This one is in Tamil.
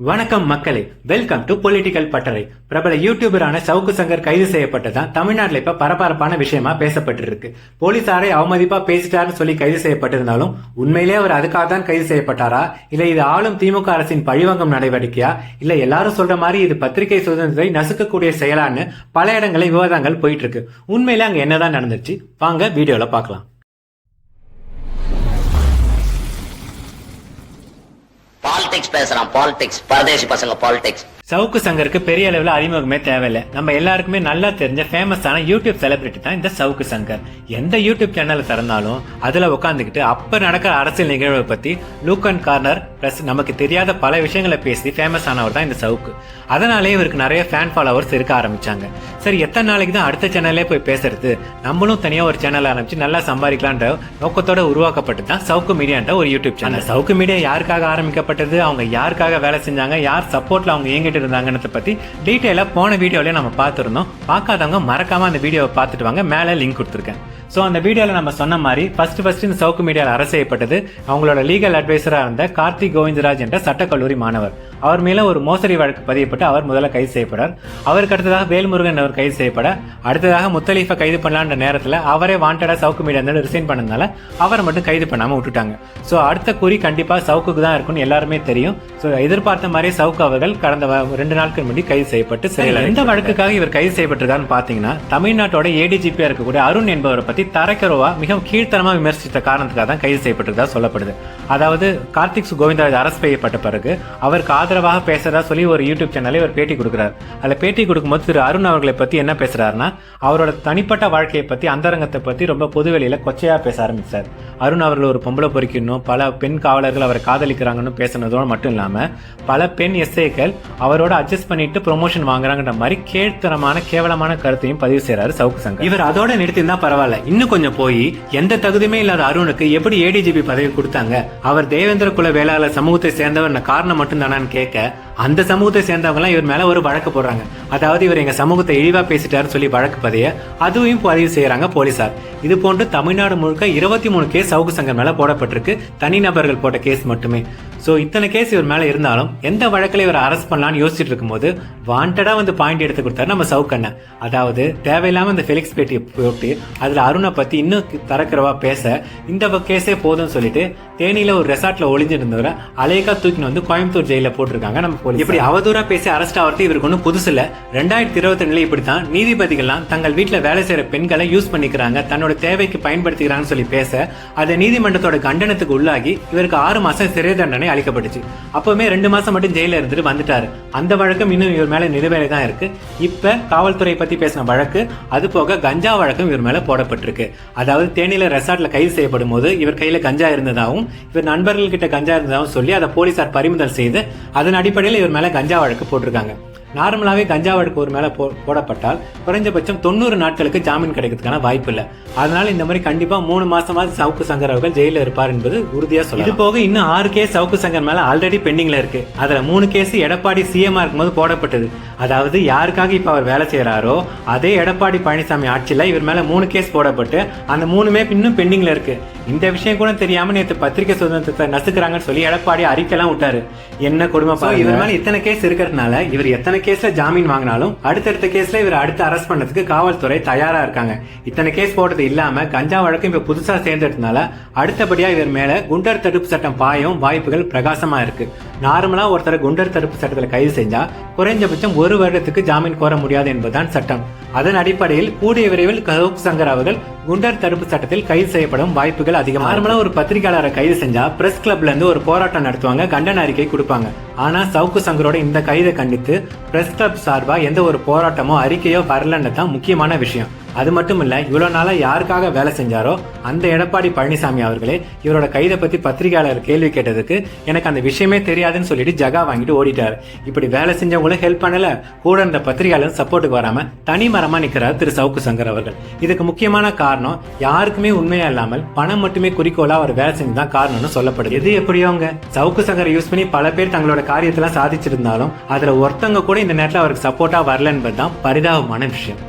வணக்கம் மக்களே வெல்கம் டு பொலிட்டிக்கல் பட்டறை பிரபல யூடியூபரான சவுக்கு சங்கர் கைது செய்யப்பட்டதான் தமிழ்நாட்டில் இப்ப பரபரப்பான விஷயமா பேசப்பட்டு இருக்கு போலீசாரை அவமதிப்பா பேசிட்டாருன்னு சொல்லி கைது செய்யப்பட்டிருந்தாலும் உண்மையிலே அவர் அதுக்காக தான் கைது செய்யப்பட்டாரா? இல்ல இது ஆளும் திமுக அரசின் பழிவங்கம் நடவடிக்கையா? இல்ல எல்லாரும் சொல்ற மாதிரி இது பத்திரிகை சுதந்திரத்தை நசுக்கக்கூடிய செயலான்னு பல இடங்களில் விவாதங்கள் போயிட்டு இருக்கு. உண்மையிலே அங்க என்னதான் நடந்துச்சு வாங்க வீடியோல பார்க்கலாம். பாலிடிக்ஸ் பேசுறான் பாலிடிக்ஸ் பரதேசி பசங்க பாலிடிக்ஸ் சவுக்கு சங்கருக்கு பெரிய அளவில் அறிமுகமே தேவையில்லை. நம்ம எல்லாருக்குமே நல்லா தெரிஞ்ச ஃபேமஸான யூடியூப் செலிபிரிட்டி தான் இந்த சவுக்கு சங்கர். எந்த யூடியூப் சேனல் திறந்தாலும் அதில் உட்காந்துக்கிட்டு அப்போ நடக்கிற அரசியல் நிகழ்வை பற்றி லூக் அண்ட் கார்னர் ப்ளஸ் நமக்கு தெரியாத பல விஷயங்களை பேசி ஃபேமஸ் ஆனவர் தான் இந்த சவுக்கு. அதனாலே இவருக்கு நிறைய ஃபேன் ஃபாலோவர்ஸ் இருக்க ஆரம்பிச்சாங்க. சரி எத்தனை நாளைக்கு தான் அடுத்த சேனல்லே போய் பேசுறது? நம்மளும் தனியாக ஒரு சேனல் ஆரம்பிச்சு நல்லா சம்பாதிக்கலான்ற நோக்கத்தோட உருவாக்கப்பட்டு தான் சவுக்கு மீடியான்ற ஒரு யூடியூப் சேனல் சவுக்கு மீடியா யாருக்காக ஆரம்பிக்கப்பட்டது? அவங்க யாருக்காக வேலை செஞ்சாங்க? யார் சப்போர்ட்ல அவங்க இயங்கிட்டு இருந்தாங்கன்னு பற்றி டீட்டெயிலாக போன வீடியோவிலே நம்ம பார்த்துருந்தோம். பார்க்காதவங்க மறக்காமல் அந்த வீடியோவை பார்த்துட்டு வாங்க. மேலே லிங்க் கொடுத்துருக்கேன். ஸோ அந்த வீடியோவில் நம்ம சொன்ன மாதிரி ஃபர்ஸ்ட் ஃபர்ஸ்ட் இந்த சவுக்கு மீடியாவில் அரசு செய்யப்பட்டது. அவங்களோட லீகல் அட்வைசராக இருந்த கார்த்திக் கோவிந்தராஜ் என்ற சட்டக்கல்லூரி மாணவர். அவர் மேல ஒரு மோசடி வழக்கு பதியப்பட்டு அவர் முதல்ல கைது செய்யப்படார் அவருக்கு அடுத்ததாக வேல்முருகன் அவர் கைது செய்யப்பட அடுத்ததாக முத்தலீஃபை கைது பண்ணலான்ற நேரத்தில் அவரே வாண்டடா சவுக்கு மீடியா இருந்து ரிசைன் பண்ணதுனால அவரை மட்டும் கைது பண்ணாம விட்டுட்டாங்க. ஸோ அடுத்த குறி கண்டிப்பா சவுக்குக்கு தான் இருக்கும்னு எல்லாருமே தெரியும். ஸோ எதிர்பார்த்த மாதிரியே சவுக்கு அவர்கள் கடந்த ரெண்டு நாட்கள் முன்னாடி கைது செய்யப்பட்டு சிறையில் எந்த வழக்குக்காக இவர் கைது செய்யப்பட்டிருக்காருன்னு பார்த்தீங்கன்னா தமிழ்நாட்டோட ஏடிஜிபியா இருக்கக்கூடிய அருண் என்பவரை பத்தி தரக்கருவா மிக கீழ்த்தரமா விமர்சித்த காரணத்துக்காக தான் கைது செய்யப்பட்டிருக்கதா சொல்லப்படுது. அதாவது கார்த்திக் சு கோவிந்தராஜ் அரசு செய்யப்பட்ட பிறகு அவருக்கு ஆதரவாக பேசுறதா சொல்லி ஒரு யூடியூப் சேனல்ல இவர் பேட்டி கொடுக்குறாரு. அதில் பேட்டி கொடுக்கும்போது திரு அருண் அவர்களை பத்தி என்ன பேசுறாருன்னா அவரோட தனிப்பட்ட வாழ்க்கையை பத்தி அந்தரங்கத்தை பத்தி ரொம்ப பொதுவெளியில கொச்சையா பேச ஆரம்பிச்சார். அருண் அவர்கள் ஒரு பொம்பளை பொறிக்கணும் பல பெண் காவலர்கள் அவரை காதலிக்கிறாங்கன்னு பேசுனதோட மட்டும் இல்லாம பல பெண் எஸ்ஐக்கள் அவரோட அட்ஜஸ்ட் பண்ணிட்டு ப்ரொமோஷன் வாங்குறாங்கன்ற மாதிரி கேழ்த்தரமான கேவலமான கருத்தையும் பதிவு செய்றாரு சவுக்கு சங்கர். இவர் அதோட நிறுத்திருந்தா பரவாயில்ல. இன்னும் கொஞ்சம் போய் எந்த தகுதியுமே இல்லாத அருணுக்கு எப்படி ஏடிஜிபி பதவி கொடுத்தாங்க? அவர் தேவேந்திர குல வேளாளர் சமூகத்தை சேர்ந்தவர் காரணம் மட்டும் தானான்னு கேட்க அந்த சமூகத்தை சேர்ந்தவங்கலாம் இவர் மேல ஒரு வழக்கு போடுறாங்க. அதாவது இவர் எங்க சமூகத்தை இழிவா பேசிட்டாருன்னு சொல்லி வழக்கு பதிய அதுவும் பதிவு செய்யறாங்க போலீசார். இது போன்று தமிழ்நாடு முழுக்க இருபத்தி மூணு கேஸ் சவுக்கு சங்கம் மேல போடப்பட்டிருக்கு. தனிநபர்கள் போட்ட கேஸ் மட்டுமே. சோ இத்தனை கேஸ் இவர் மேல இருந்தாலும் எந்த வழக்கில் இவர் அரெஸ்ட் பண்ணலாம்னு யோசிச்சுட்டு இருக்கும்போது வாண்டடா வந்து பாயிண்ட் எடுத்து கொடுத்தாரு நம்ம சவுக்கண்ணன் அதாவது தேவையில்லாம இந்த ஃபெலிக்ஸ் பேட்டியை போட்டு அதுல அருணை பத்தி இன்னும் தரக்கிறவா பேச இந்த கேஸே போதும்னு சொல்லிட்டு தேனியில ஒரு ரெசார்ட்ல ஒளிஞ்சிருந்தவரை இருந்தவரை தூக்கின்னு வந்து கோயம்புத்தூர் ஜெயில போட்டிருக்காங்க. நம்ம போலீஸ் இப்படி அவதூறா பேசி அரெஸ்ட் ஆகிறது இவருக்கு ஒன்றும் புதுசு இல்ல. ரெண்டாயிரத்தி இருபத்தி ரெண்டுல இப்படித்தான். நீதிபதிகள்லாம் தங்கள் வீட்டுல வேலை செய்யற பெண்களை யூஸ் பண்ணிக்கிறாங்க. தன்னோட தேவைக்கு பயன்படுத்திக்கிறாங்கன்னு சொல்லி பேச அதை நீதிமன்றத்தோட கண்டனத்துக்கு உள்ளாகி இவருக்கு ஆறு மாசம் சிறை தண்டனை அளிக்கப்பட்டுச்சு. அப்பவுமே ரெண்டு மாசம் மட்டும் ஜெயில இருந்துட்டு வந்துட்டாரு. அந்த வழக்கம் இன்னும் இவர் மேல நிலுவையில தான் இருக்கு. இப்ப காவல்துறை பத்தி பேசின வழக்கு அது போக கஞ்சா வழக்கம் இவர் மேல போடப்பட்டிருக்கு. அதாவது தேனியில ரெசார்ட்ல கைது செய்யப்படும் போது இவர் கையில கஞ்சா இருந்ததாகவும் இவர் நண்பர்கள் கிட்ட கஞ்சா இருந்ததாகவும் சொல்லி அதை போலீசார் பறிமுதல் செய்து அதன் அடிப்படையில் இவர் மேல கஞ்சா வழக்கு போட்டிருக்காங்க. நார்மலாவே கஞ்சா வழக்கு ஒரு மேலே போ- போடப்பட்டால் குறைஞ்சபட்சம் தொண்ணூறு நாட்களுக்கு ஜாமீன் கிடைக்கிறதுக்கான வாய்ப்பு இல்லை. அதனால இந்த மாதிரி கண்டிப்பாக மூணு மாசமாவது சவுக்கு சங்கர் அவர்கள் ஜெயிலில் இருப்பார் என்பது உறுதியாக சொல்லலாம். இது போக இன்னும் ஆறு கேஸ் சவுக்கு சங்கர் மேலே ஆல்ரெடி பெண்டிங்கில் இருக்கு. அதில் மூணு கேஸ் எடப்பாடி சிஎம் இருக்கும்போது போடப்பட்டது. அதாவது யாருக்காக இப்போ அவர் வேலை செய்கிறாரோ அதே எடப்பாடி பழனிசாமி ஆட்சியில் இவர் மேலே மூணு கேஸ் போடப்பட்டு அந்த மூணுமே இன்னும் பெண்டிங்கில் இருக்கு. இந்த விஷயம் கூட தெரியாம நேத்து பத்திரிகை சுதந்திரத்தை நசுக்கிறாங்கன்னு சொல்லி எடப்பாடி அறிக்கைலாம் விட்டாரு. என்ன கொடுமை பாருங்க. இவர் மேல இத்தனை கேஸ் இருக்கிறதுனால இவர் எத்தனை கேஸ்ல ஜாமீன் வாங்கினாலும் அடுத்தடுத்த கேஸ்ல இவர் அடுத்து அரெஸ்ட் பண்ணதுக்கு காவல்துறை தயாரா இருக்காங்க. இத்தனை கேஸ் போட்டது இல்லாம கஞ்சா வழக்கம் இப்ப புதுசா சேர்ந்ததுனால அடுத்தபடியா இவர் மேல குண்டர் தடுப்பு சட்டம் பாயும் வாய்ப்புகள் பிரகாசமா இருக்கு. நார்மலா ஒருத்தரை குண்டர் தடுப்பு சட்டத்துல கைது செஞ்சா குறைஞ்சபட்சம் ஒரு வருடத்துக்கு ஜாமீன் கோர முடியாது என்பதுதான் சட்டம். அதன் அடிப்படையில் கூடிய விரைவில் கவுக் சங்கர் அவர்கள் குண்டர் தடுப்பு சட்டத்தில் கைது செய்யப்படும் வாய்ப்புகள் அதிகம் நார்மலா ஒரு பத்திரிகையாளரை கைது செஞ்சா பிரஸ் கிளப்ல இருந்து ஒரு போராட்டம் நடத்துவாங்க. கண்டன அறிக்கை கொடுப்பாங்க. ஆனா சவுக்கு சங்கரோட இந்த கைதை கண்டித்து பிரஸ் கிளப் சார்பா எந்த ஒரு போராட்டமோ அறிக்கையோ வரலன்னு தான் முக்கியமான விஷயம். அது மட்டும் இல்ல இவ்வளவு நாளா யாருக்காக வேலை செஞ்சாரோ அந்த எடப்பாடி பழனிசாமி அவர்களே இவரோட கைதை பத்தி பத்திரிகையாளர் கேள்வி கேட்டதுக்கு எனக்கு அந்த விஷயமே தெரியாதுன்னு சொல்லிட்டு ஜகா வாங்கிட்டு ஓடிட்டார். இப்படி வேலை செஞ்சவங்களும் ஹெல்ப் பண்ணல கூட இருந்த பத்திரிகையாளர் சப்போர்ட்டுக்கு வராம தனி மரமா நிக்கிறார் திரு சவுக்கு சங்கர் அவர்கள். இதுக்கு முக்கியமான காரணம் யாருக்குமே உண்மையா இல்லாமல் பணம் மட்டுமே குறிக்கோளா அவர் வேலை செஞ்சுதான் காரணம்னு சொல்லப்படுது. எது எப்படியோங்க சவுக்கு சங்கரை யூஸ் பண்ணி பல பேர் தங்களோட காரியத்தெல்லாம் சாதிச்சிருந்தாலும் அதுல ஒருத்தவங்க கூட இந்த நேரத்தில் அவருக்கு சப்போர்ட்டா வரல என்பதுதான் பரிதாபமான விஷயம்.